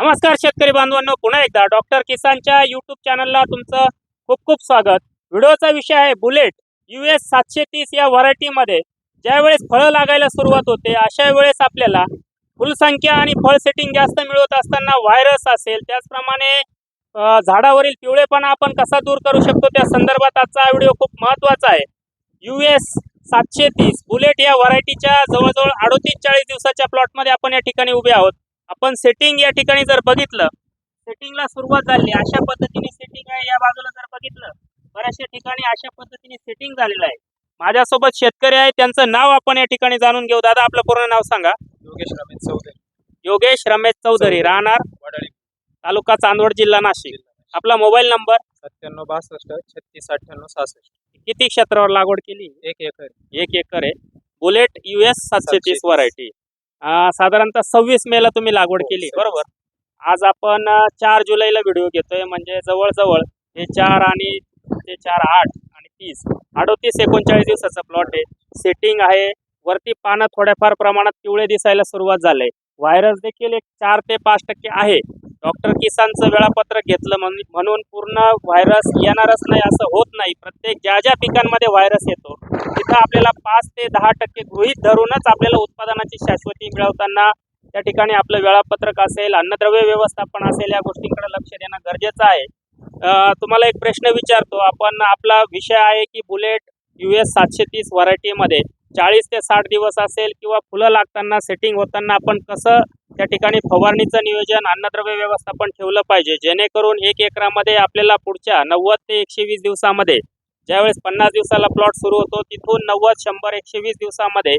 नमस्कार शेतकरी बांधवांनो पुन्हा एकदा डॉक्टर किसानच्या युट्यूब चॅनलला तुमचं खूप खूप स्वागत. व्हिडिओचा विषय आहे बुलेट यू एस सातशे तीस या व्हरायटीमध्ये ज्यावेळेस फळं लागायला सुरुवात होते अशा वेळेस आपल्याला फुलसंख्या आणि फळ सेटिंग जास्त मिळवत असताना व्हायरस असेल त्याचप्रमाणे झाडावरील पिवळेपणा आपण कसा दूर करू शकतो त्या संदर्भात आजचा व्हिडिओ खूप महत्त्वाचा आहे. यू एस सातशे तीस बुलेट या व्हरायटीच्या जवळजवळ अडोतीस चाळीस दिवसाच्या प्लॉटमध्ये आपण या ठिकाणी उभे आहोत. आपण सेटिंग या ठिकाणी जर बघितलं सेटिंगला सुरुवात झाली अशा पद्धतीने सेटिंग आहे या बाजूला जर बघितलं बऱ्याचशा ठिकाणी अशा पद्धतीने सेटिंग झालेलं आहे. माझ्यासोबत शेतकरी आहे त्यांचं नाव आपण या ठिकाणी जाणून घेऊ. दादा आपलं पूर्ण नाव सांगा. योगेश रमेश चौधरी. योगेश रमेश चौधरी राहणार वडाळी. तालुका चांदवड जिल्हा नाशिक. आपला मोबाईल नंबर? सत्त्याण्णव बासष्ट छत्तीस अठ्ठ्याण्णव सहासष्ट. किती क्षेत्रावर लागवड केली? एक एकर. एक एकर आहे. बुलेट यू एस सातशे तीस 730. व्हरायटी साधारणतः सव्वीस मेला तुम्ही लागवड हो, केली 26. बरोबर? आज आपण चार जुलैला व्हिडिओ घेतोय म्हणजे जवळजवळ हे चार आणि ते चार आठ आणि तीस. अडोतीस एकोणचाळीस दिवसाचा प्लॉट आहे. सेटिंग आहे. वरती पानं थोड्याफार प्रमाणात पिवळे दिसायला सुरुवात झालंय. व्हायरस देखील एक चार ते पाच टक्के आहे. डॉक्टर किसानचं वेळापत्रक घेतलं म्हण- म्हणून पूर्ण व्हायरस येणारच नाही असं होत नाही. प्रत्येक ज्या ज्या पिकांमध्ये व्हायरस येतो तिथं आपल्याला पाच ते दहा टक्के गृहीत धरूनच आपल्याला उत्पादनाची शाश्वती मिळवताना त्या ठिकाणी आपलं वेळापत्रक असेल अन्नद्रव्य व्यवस्थापन असेल या गोष्टींकडे लक्ष देणं गरजेचं आहे. तुम्हाला एक प्रश्न विचारतो. आपण आपला विषय आहे की बुलेट यू एस सातशे तीस व्हरायटीमध्ये चाळीस ते साठ दिवस असेल किंवा फुलं लागताना सेटिंग होताना आपण कसं त्या ठिकाणी फवारणीचं नियोजन अन्नद्रव्य व्यवस्थापन ठेवलं पाहिजे? जेणेकरून एक एकरामध्ये आपल्याला पुढच्या नव्वद ते एकशे वीस दिवसामध्ये ज्यावेळेस पन्नास दिवसाला प्लॉट सुरू होतो तिथून नव्वद शंभर एकशे वीस दिवसामध्ये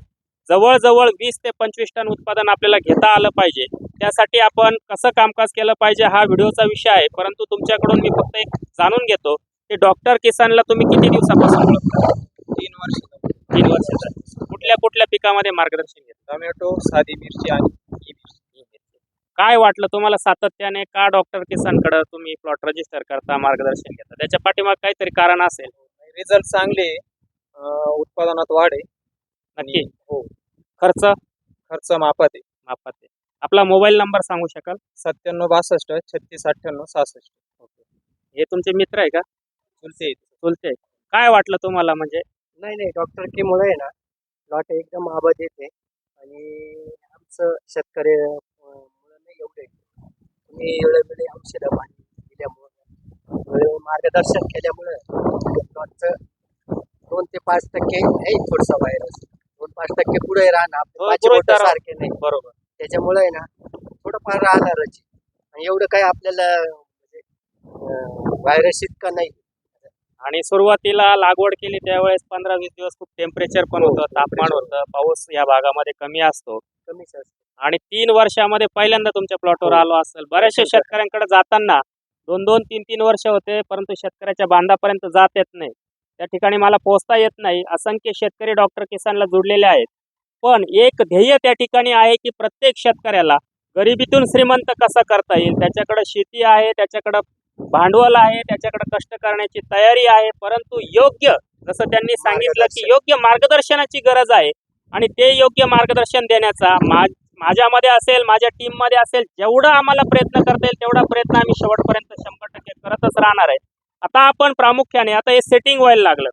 जवळजवळ वीस ते पंचवीस टन उत्पादन आपल्याला घेता आलं पाहिजे. त्यासाठी आपण कसं कामकाज केलं पाहिजे हा व्हिडिओचा विषय आहे. परंतु तुमच्याकडून मी फक्त एक जाणून घेतो की डॉक्टर किसानला तुम्ही किती दिवसापासून तीन वर्षाचा कुठल्या कुठल्या पिकामध्ये मार्गदर्शन घेतलं? टोमॅटो साधी मिरची आणि ही मिरची. काय वाटलं तुम्हाला सातत्याने? का डॉक्टर किसानकडे तुम्ही प्लॉट रजिस्टर करता मार्गदर्शन घेता? त्याच्या पाठीमाग काहीतरी कारण असेल. रिझल्ट चांगले अं, उत्पादनात वाढ आहे. नक्की? आणि हो. खर्च? खर्च मापात आहे. मापात आहे. आपला मोबाईल नंबर सांगू शकाल? सत्त्याण्णव बासष्ट छत्तीस अठ्ठ्याण्णव सहासष्ट. हे तुमचे मित्र आहे का? चुलते चुलते काय वाटलं तुम्हाला म्हणजे? नाही नाही. डॉक्टर मुळे आहे ना प्लॉट एकदम आबाद येते. आणि आमचं शेतकरी मुलं नाही एवढे. तुम्ही वेळोवेळी औषधं पाणी दिल्यामुळं मार्गदर्शन केल्यामुळं प्लॉटचं दोन ते पाच टक्के आहे थोडंसं व्हायरस दोन पाच टक्के पुढे राहणार हो. सारखे नाही. बरोबर. त्याच्यामुळे आहे ना थोडंफार राहणारच. आणि एवढं काही आपल्याला म्हणजे व्हायरस इतका नाही. आणि सुरुवातीला लागवड केली त्यावेळेस पंधरा वीस दिवस खूप टेम्परेचर पण होतं तापमान होतं पाऊस या भागामध्ये कमी असतो. कमीच असतं. आणि तीन वर्षामध्ये पहिल्यांदा तुमच्या प्लॉटवर हो. आलो असेल. बऱ्याचशा शेतकऱ्यांकडे जाताना दोन दोन तीन तीन वर्ष होते परंतु शेतकऱ्याच्या बांधापर्यंत जात येत नाही. त्या ठिकाणी मला पोहोचता येत नाही. असंख्य शेतकरी डॉक्टर किसानला जुडलेले आहेत. पण एक ध्येय त्या ठिकाणी आहे की प्रत्येक शेतकऱ्याला गरिबीतून श्रीमंत कसं करता येईल? त्याच्याकडे शेती आहे त्याच्याकडं भांडवल आहे त्याच्याकडे कष्ट करण्याची तयारी आहे परंतु योग्य जसं त्यांनी सांगितलं की योग्य मार्गदर्शनाची गरज आहे आणि ते योग्य मार्गदर्शन देण्याचा माझ्यामध्ये असेल माझ्या टीममध्ये असेल जेवढा आम्हाला प्रयत्न करता येईल तेवढा प्रयत्न आम्ही शेवटपर्यंत शंभर टक्के करतच राहणार आहे. आता आपण प्रामुख्याने आता हे सेटिंग व्हायला लागलं.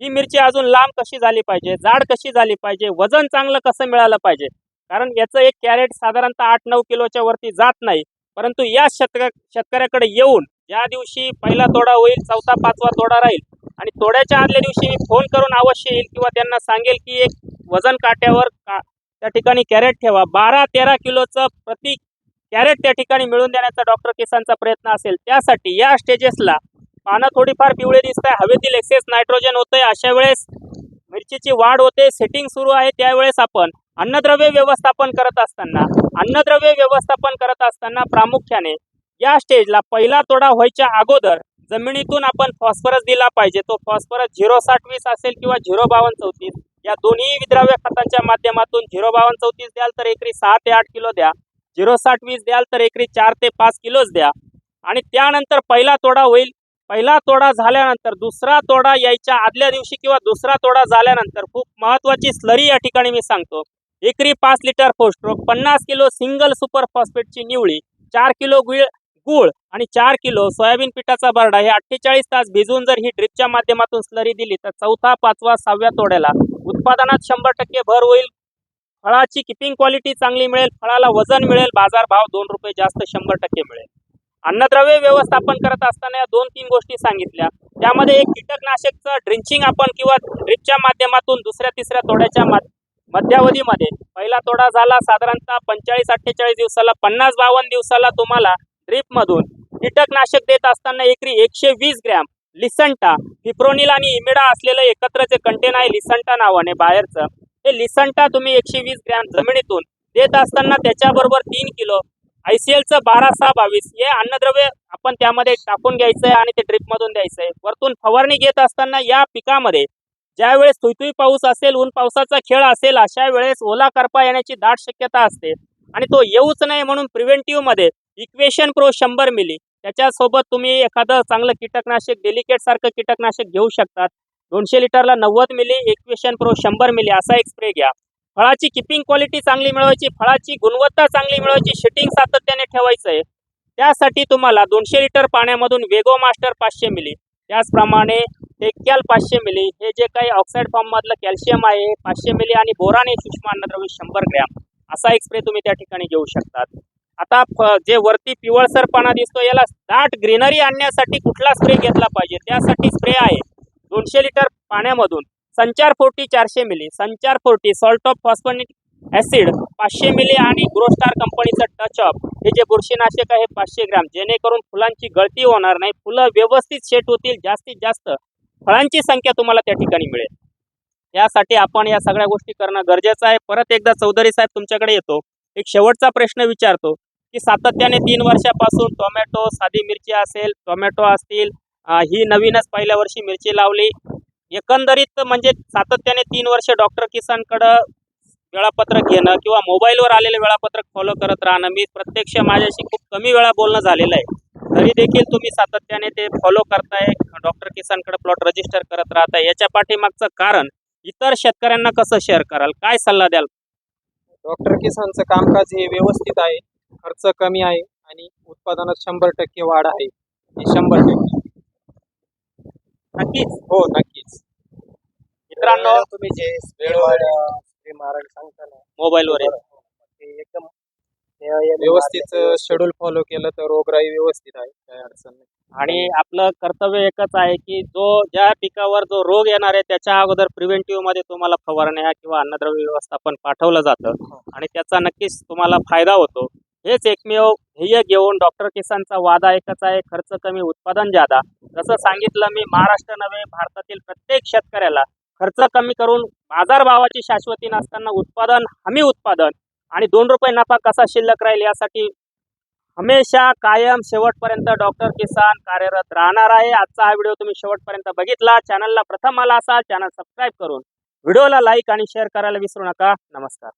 ही मिरची अजून लांब कशी झाली पाहिजे जाड कशी झाली पाहिजे वजन चांगलं कसं मिळालं पाहिजे? कारण याचं एक कॅरेट साधारणतः आठ नऊ किलोच्या वरती जात नाही परंतु या शेतक शेतकऱ्याकडे येऊन ज्या दिवशी पहिला तोडा होईल चौथा पाचवा तोडा राहील. आणि तोड्याच्या आदल्या दिवशी मी फोन करून अवश्य येईल किंवा त्यांना सांगेल की एक वजन काट्यावर का त्या ठिकाणी कॅरेट ठेवा. बारा तेरा किलोचं प्रति कॅरेट त्या ठिकाणी मिळून देण्याचा डॉक्टर किसानचा प्रयत्न असेल. त्यासाठी या स्टेजेसला पानं थोडीफार पिवळे दिसत आहे हवेतील एक्सेस नायट्रोजन होतंय. अशा वेळेस मिरचीची वाढ होते सेटिंग सुरू आहे. त्यावेळेस आपण अन्नद्रव्य व्यवस्थापन करत असताना अन्नद्रव्य व्यवस्थापन करत असताना प्रामुख्याने या स्टेजला पहिला तोडा व्हायच्या अगोदर जमिनीतून आपण फॉस्फरस दिला पाहिजे. तो फॉस्फरस झिरो साठ वीस असेल किंवा झिरो बावन्न चौतीस. या दोन्ही विद्राव्य खतांच्या माध्यमातून झिरो बावन्न चौतीस द्याल तर एकरी सहा ते आठ किलो द्या. झिरो साठ वीस द्याल तर एकरी चार ते पाच किलोच द्या. आणि त्यानंतर पहिला तोडा होईल. पहिला तोडा झाल्यानंतर दुसरा तोडा यायच्या आदल्या दिवशी किंवा दुसरा तोडा झाल्यानंतर खूप महत्वाची स्लरी या ठिकाणी मी सांगतो. एकरी पाच लिटर फोस्ट्रोक पन्नास किलो सिंगल सुपर फॉस्फेटची निवळी चार किलो गुळ गुळ आणि चार किलो सोयाबीन पिठाचा बरडा हे अठ्ठेचाळीस तास भिजवून जर ही ड्रिपच्या माध्यमातून स्लरी दिली तर चौथा पाचवा सहाव्या तोड्याला उत्पादनात शंभर टक्के भर होईल. फळाची किपिंग क्वालिटी चांगली मिळेल फळाला वजन मिळेल बाजारभाव दोन रुपये जास्त शंभर टक्के मिळेल. अन्नद्रव्य व्यवस्थापन करत असताना या दोन तीन गोष्टी सांगितल्या. त्यामध्ये एक कीटकनाशकचं ड्रिंचिंग आपण किंवा ड्रिपच्या माध्यमातून दुसऱ्या तिसऱ्या तोड्याच्या मध्यावधीमध्ये. पहिला तोडा झाला साधारणतः पंचेचाळीस अठ्ठेचाळीस दिवसाला पन्नास बावन्न दिवसाला तुम्हाला ड्रिपमधून कीटकनाशक देत असताना एकरी एकशे वीस ग्रॅम लिसंटा फिप्रोनिल आणि इमिडा असलेलं एकत्र जे कंटेन आहे लिसंटा नावाने बाहेरचं हे लिसंटा तुम्ही एकशे वीस ग्रॅम जमिनीतून देत असताना त्याच्याबरोबर तीन किलो आयसीएलचं बारा सहा बावीस हे अन्नद्रव्य आपण त्यामध्ये टाकून घ्यायचं आहे आणि ते ड्रिपमधून द्यायचं आहे वरतून फवारणी घेत असताना या पिकामध्ये ज्या वेळेस थुईथुई पाऊस असेल ऊन पावसाचा खेळ असेल अशा वेळेस ओला करपा येण्याची दाट शक्यता असते आणि तो येऊच नाही म्हणून प्रिव्हेंटिव्हमध्ये इक्वेशन प्रो शंभर मिली. त्याच्यासोबत तुम्ही एखादं चांगलं कीटकनाशक डेलिकेट सारखं कीटकनाशक घेऊ शकतात. दोनशे लिटरला नव्वद मिली इक्वेशन प्रो शंभर मिली असा एक स्प्रे घ्या. फळाची किपिंग क्वालिटी चांगली मिळवायची फळाची गुणवत्ता चांगली मिळवायची शिटिंग सातत्याने ठेवायचं आहे त्यासाठी तुम्हाला दोनशे लिटर पाण्यामधून वेगो मास्टर पाचशे मिली. त्याचप्रमाणे टेक्याल पाचशे मिली. हे जे काही ऑक्साईड फॉर्म मधलं कॅल्शियम आहे पाचशे मिली आणि बोराने सूक्ष्म अन्नद्रव्य शंभर ग्रॅम. असा एक स्प्रे तुम्ही त्या ठिकाणी घेऊ शकतात. आता जे वरती पिवळसरपणा दिसतो याला दाट ग्रीनरी आणण्यासाठी कुठला स्प्रे घेतला पाहिजे? त्यासाठी स्प्रे आहे दोनशे लिटर पाण्यामधून. संचार फोर्टी चारशे मिली. संचार forty salt of phosphonic acid पाचशे मिली आणि ग्रोस्टार कंपनीचं टचअप हे जे बुरशीनाशक आहे पाचशे ग्रॅम. जेणेकरून फुलांची गळती होणार नाही. फुलं व्यवस्थित सेट होतील जास्तीत जास्त फळांची संख्या तुम्हाला त्या ठिकाणी मिळेल. यासाठी आपण या सगळ्या गोष्टी करणं गरजेचं आहे. परत एकदा चौधरी साहेब तुमच्याकडे येतो. एक शेवटचा प्रश्न विचारतो. की सातत्याने तीन वर्षापासून टोमॅटो साधी मिरची असेल टोमॅटो असतील ही नवीनच पहिल्या वर्षी मिरची लावली. एकंदरीत म्हणजे सातत्याने तीन वर्ष डॉक्टर किसानकडं वेळापत्रक घेणं किंवा मोबाईलवर आलेलं वेळापत्रक फॉलो करत राहणं मी प्रत्यक्ष माझ्याशी खूप कमी वेळा बोलणं झालेलं आहे. तरी देखील तुम्ही सातत्याने ते फॉलो करताय डॉक्टर किसानकडे प्लॉट रजिस्टर करत राहताय. याच्या पाठीमागचं कारण इतर शेतकऱ्यांना कसं शेअर कराल? काय सल्ला द्याल? डॉक्टर किसानचं कामकाज हे व्यवस्थित आहे. खर्च कमी आहे आणि उत्पादनात शंभर टक्के वाढ आहे. हे शंभर टक्के. नक्कीच. हो नक्कीच. मित्रांनो तुम्ही जे सांगता ना मोबाईलवर आहे. ते एकदम व्यवस्थित शेड्यूल फॉलो केलं तर रोगराई व्यवस्थित आहे. काही अडचण नाही. आणि आपलं कर्तव्य एकच आहे की जो ज्या पिकावर जो रोग येणार आहे त्याच्या अगोदर प्रिव्हेंटिव्हमध्ये तुम्हाला फवारण्या किंवा अन्नद्रव्य व्यवस्थापन पाठवलं जातं. आणि त्याचा नक्कीच तुम्हाला फायदा होतो. हेच एकमेव ध्येय घेऊन डॉक्टर किसानचा वादा एकच आहे खर्च कमी उत्पादन जादा जसं सांगितलं मी महाराष्ट्र नव्हे भारतातील प्रत्येक शेतकऱ्याला खर्च कमी करून बाजारभावाची शाश्वती नसताना उत्पादन हमी उत्पादन आणि दोन रुपये नफा कसा शिल्लक राहील यासाठी हमेशा कायम शेवटपर्यंत डॉक्टर किसान कार्यरत राहणार आहे. आजचा हा व्हिडिओ तुम्ही शेवटपर्यंत बघितला. चॅनलला प्रथम आला असाल चॅनल सबस्क्राईब करून व्हिडिओला लाईक आणि शेअर करायला विसरू नका. नमस्कार.